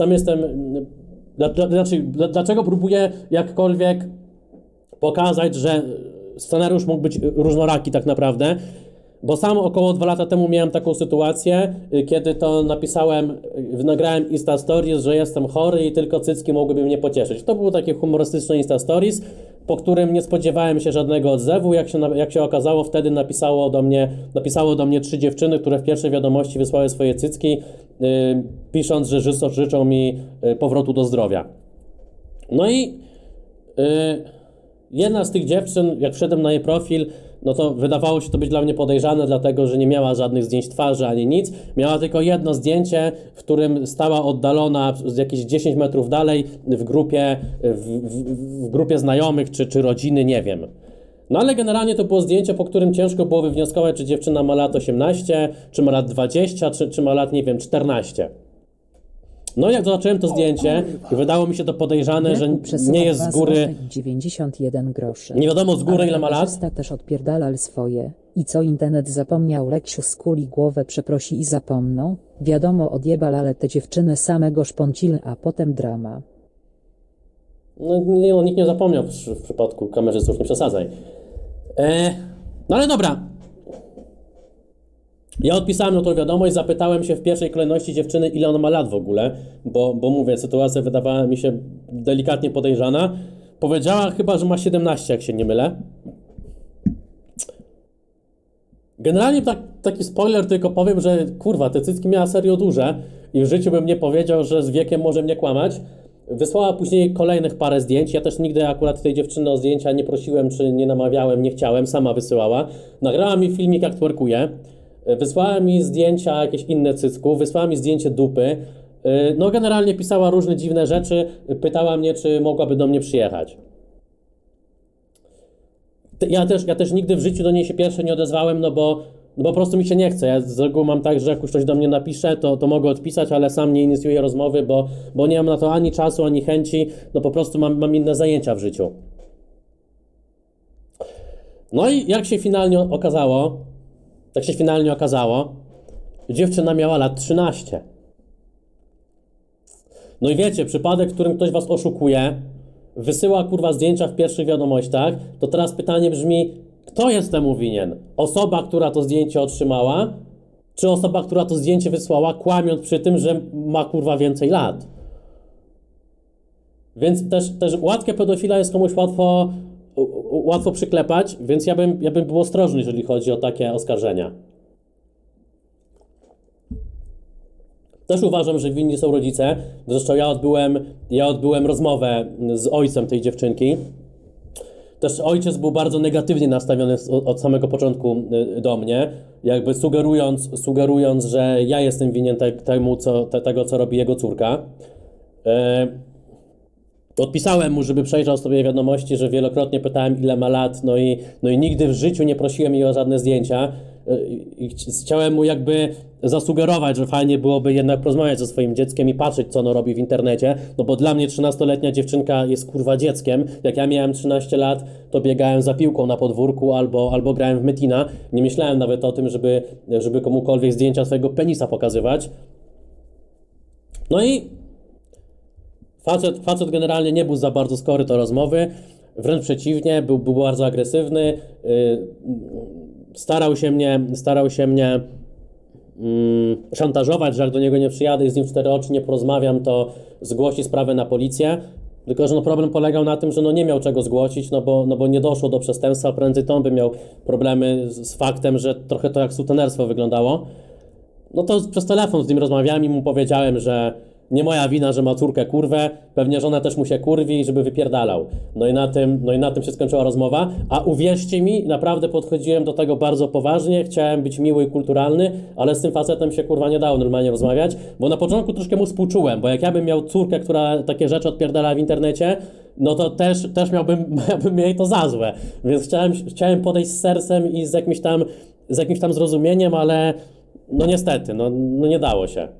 sam jestem, znaczy, dla, dlaczego próbuję jakkolwiek pokazać, że scenariusz mógł być różnoraki tak naprawdę, bo sam około dwa lata temu miałem taką sytuację, kiedy to napisałem, nagrałem Insta Stories, że jestem chory i tylko cycki mogłyby mnie pocieszyć. To było takie humorystyczne Insta Stories, po którym nie spodziewałem się żadnego odzewu. Jak się, jak się okazało, wtedy napisało do mnie, napisało do mnie trzy dziewczyny, które w pierwszej wiadomości wysłały swoje cycki, y, pisząc, że życzą, mi y, powrotu do zdrowia. No i y, jedna z tych dziewczyn, jak wszedłem na jej profil, no to wydawało się to być dla mnie podejrzane, dlatego że nie miała żadnych zdjęć twarzy ani nic. Miała tylko jedno zdjęcie, w którym stała oddalona z jakieś 10 metrów dalej w grupie, w, w, w grupie znajomych czy, czy rodziny, nie wiem. No ale generalnie to było zdjęcie, po którym ciężko było wywnioskować, czy dziewczyna ma lat 18, czy ma lat 20, czy, czy ma lat, nie wiem, 14. No jak zobaczyłem to zdjęcie, wydało mi się to podejrzane, że nie jest z góry, złotych 91 groszy. nie wiadomo z góry ile ma lat. kamerzysta też odpierdalal swoje. I co internet zapomniał Leksiu skuli głowę przeprosi i zapomną? Wiadomo odjebal ale te dziewczyny samego szponcile a potem drama. No, nie, no, nikt nie zapomniał w, w przypadku kamerzystów, nie przesadzaj. E, no ale dobra. Ja odpisałem na tą wiadomość, zapytałem się w pierwszej kolejności dziewczyny, ile ona ma lat w ogóle, bo, bo mówię, sytuacja wydawała mi się delikatnie podejrzana. Powiedziała chyba, że ma 17, jak się nie mylę. Generalnie tak, taki spoiler tylko powiem, że kurwa, te cycki miała serio duże i w życiu bym nie powiedział, że z wiekiem może mnie kłamać. Wysłała później kolejnych parę zdjęć. Ja też nigdy akurat tej dziewczyny o zdjęcia nie prosiłem, czy nie namawiałem, nie chciałem, sama wysyłała. Nagrała mi filmik, jak twerkuje. Wysłała mi zdjęcia jakieś inne cycków, wysłała mi zdjęcie dupy. No generalnie pisała różne dziwne rzeczy, pytała mnie, czy mogłaby do mnie przyjechać. Ja też, ja też nigdy w życiu do niej się pierwsze nie odezwałem, no bo, no bo po prostu mi się nie chce. Ja z reguły mam tak, że jak już ktoś do mnie napisze, to, to mogę odpisać, ale sam nie inicjuję rozmowy, bo, bo nie mam na to ani czasu, ani chęci. No po prostu mam, mam inne zajęcia w życiu. No i jak się finalnie okazało, tak się finalnie okazało, dziewczyna miała lat 13. No i wiecie, przypadek, w którym ktoś was oszukuje, wysyła kurwa zdjęcia w pierwszych wiadomościach, to teraz pytanie brzmi, kto jest temu winien? Osoba, która to zdjęcie otrzymała, czy osoba, która to zdjęcie wysłała, kłamiąc przy tym, że ma kurwa więcej lat? Więc też, też łatkę pedofila jest komuś łatwo, łatwo przyklepać, więc ja bym, ja bym był ostrożny, jeżeli chodzi o takie oskarżenia. Też uważam, że winni są rodzice. Zresztą ja odbyłem, ja odbyłem rozmowę z ojcem tej dziewczynki. Też ojciec był bardzo negatywnie nastawiony od samego początku y, do mnie, jakby sugerując, sugerując że ja jestem winien te, temu, co, te, tego, co robi jego córka. E, Odpisałem mu, żeby przejrzał sobie wiadomości, że wielokrotnie pytałem, ile ma lat, no i, no i nigdy w życiu nie prosiłem jej o żadne zdjęcia. I chci- chciałem mu jakby zasugerować, że fajnie byłoby jednak porozmawiać ze swoim dzieckiem i patrzeć, co ono robi w internecie, no bo dla mnie 13-letnia dziewczynka jest kurwa dzieckiem. Jak ja miałem 13 lat, to biegałem za piłką na podwórku albo, albo grałem w Metina. Nie myślałem nawet o tym, żeby, żeby komukolwiek zdjęcia swojego penisa pokazywać. No i Facet, facet generalnie nie był za bardzo skory do rozmowy, wręcz przeciwnie, był, był bardzo agresywny, yy, starał się mnie, starał się mnie mm, szantażować, że jak do niego nie przyjadę i z nim cztery oczy nie porozmawiam, to zgłosi sprawę na policję. Tylko, że no problem polegał na tym, że no nie miał czego zgłosić, no bo, no bo nie doszło do przestępstwa, prędzej to on by miał problemy z, z faktem, że trochę to jak sutenerstwo wyglądało. No to przez telefon z nim rozmawiałem i mu powiedziałem, że nie moja wina, że ma córkę kurwę, pewnie żona też mu się kurwi, żeby wypierdalał. No i na tym, no i na tym się skończyła rozmowa, a uwierzcie mi, naprawdę podchodziłem do tego bardzo poważnie, chciałem być miły i kulturalny, ale z tym facetem się kurwa nie dało normalnie rozmawiać, bo na początku troszkę mu współczułem, bo jak ja bym miał córkę, która takie rzeczy odpierdala w internecie, no to też, też miałbym, miałbym jej to za złe. Więc chciałem, chciałem podejść z sercem i z jakimś tam, z jakimś tam zrozumieniem, ale no niestety, no, no nie dało się.